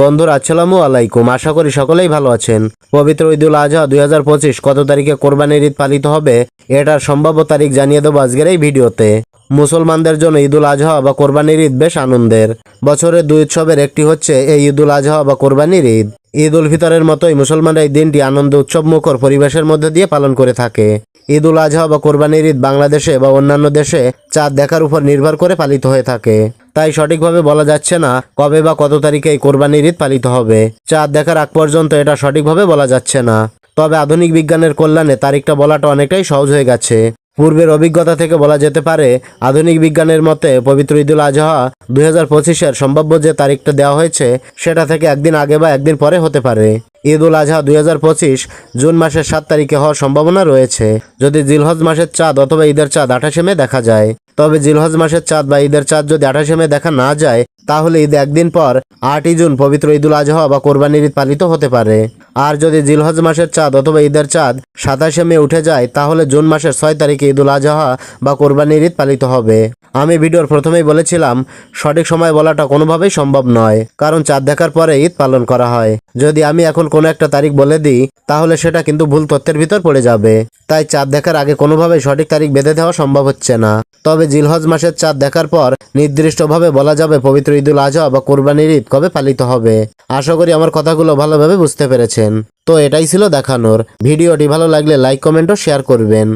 বন্ধুরা, আসসালামু আলাইকুম। আশা করি সকলেই ভালো আছেন। পবিত্র ঈদুল আজহা দুই হাজার পঁচিশ, কত তারিখে কোরবানির ঈদ পালিত হবে এটার সম্ভাব্য তারিখ জানিয়ে দেবো আজকের এই ভিডিওতে। মুসলমানদের জন্য ঈদুল আজহা বা কোরবানির ঈদ বেশ আনন্দের। বছরের দুই উৎসবের একটি হচ্ছে এই ঈদুল আজহা বা কোরবানির ঈদ। ঈদ উল ফিতরের মতোই মুসলমানরা এই দিনটি আনন্দ উৎসব মুখর পরিবেশের মধ্যে দিয়ে পালন করে থাকে। ঈদ উল আজহা বা কোরবানির ঈদ বাংলাদেশে বা অন্যান্য দেশে চাঁদ দেখার উপর নির্ভর করে পালিত হয়ে থাকে। তাই সঠিকভাবে বলা যাচ্ছে না কবে বা কত তারিখে এই কোরবানির ঈদ পালিত হবে। চাঁদ দেখার আগ পর্যন্ত এটা সঠিকভাবে বলা যাচ্ছে না। তবে আধুনিক বিজ্ঞানের কল্যাণে তারিখটা বলাটা অনেকটাই সহজ হয়ে গেছে। পূর্বের অভিজ্ঞতা থেকে বলা যেতে পারে, আধুনিক বিজ্ঞানের মতে পবিত্র ঈদুল আজহা দুই হাজার পঁচিশের সম্ভাব্য যে তারিখটা দেওয়া হয়েছে, সেটা থেকে একদিন আগে বা একদিন পরে হতে পারে। ঈদ উল আজহা দুই হাজার পঁচিশ জুন মাসের সাত তারিখে হওয়ার সম্ভাবনা রয়েছে। যদি জিলহজ মাসের চাঁদ অথবা ঈদের চাঁদ আঠাশে মে দেখা যায়। তবে জিলহজ মাসের চাঁদ বা ঈদের চাঁদ যদি আঠাশে মে দেখা না যায়, তাহলে ঈদ একদিন পর, আটই জুন পবিত্র ঈদুল আজহা বা কোরবানির ঈদ পালিত হতে পারে। আর যদি জিলহজ মাসের চাঁদ অথবা ঈদের চাঁদ সাতাশে মে উঠে যায়, তাহলে জুন মাসের ছয় তারিখে ঈদুল আজহা বা কোরবানির ঈদ পালিত হবে। আমি ভিডিওর প্রথমেই বলেছিলাম, সঠিক সময় বলাটা কোনোভাবেই সম্ভব নয়, কারণ চাঁদ দেখার পরে ঈদ পালন করা হয়। যদি আমি এখন কোনো একটা তারিখ বলে দিই, তাহলে সেটা কিন্তু ভুল তথ্যের ভিতর পড়ে যাবে। তাই চাঁদ দেখার আগে কোনোভাবেই সঠিক তারিখ বেঁধে দেওয়া সম্ভব হচ্ছে না। তবে জিলহজ মাসের চাঁদ দেখার পর নির্দিষ্টভাবে বলা যাবে পবিত্র ঈদুল আজহা বা কোরবানির ঈদ কবে পালিত হবে। আশা করি আমার কথাগুলো ভালোভাবে বুঝতে পেরেছেন। তো এটাই ছিল দেখানোর। ভিডিওটি ভালো লাগলে লাইক, কমেন্ট ও শেয়ার করবেন।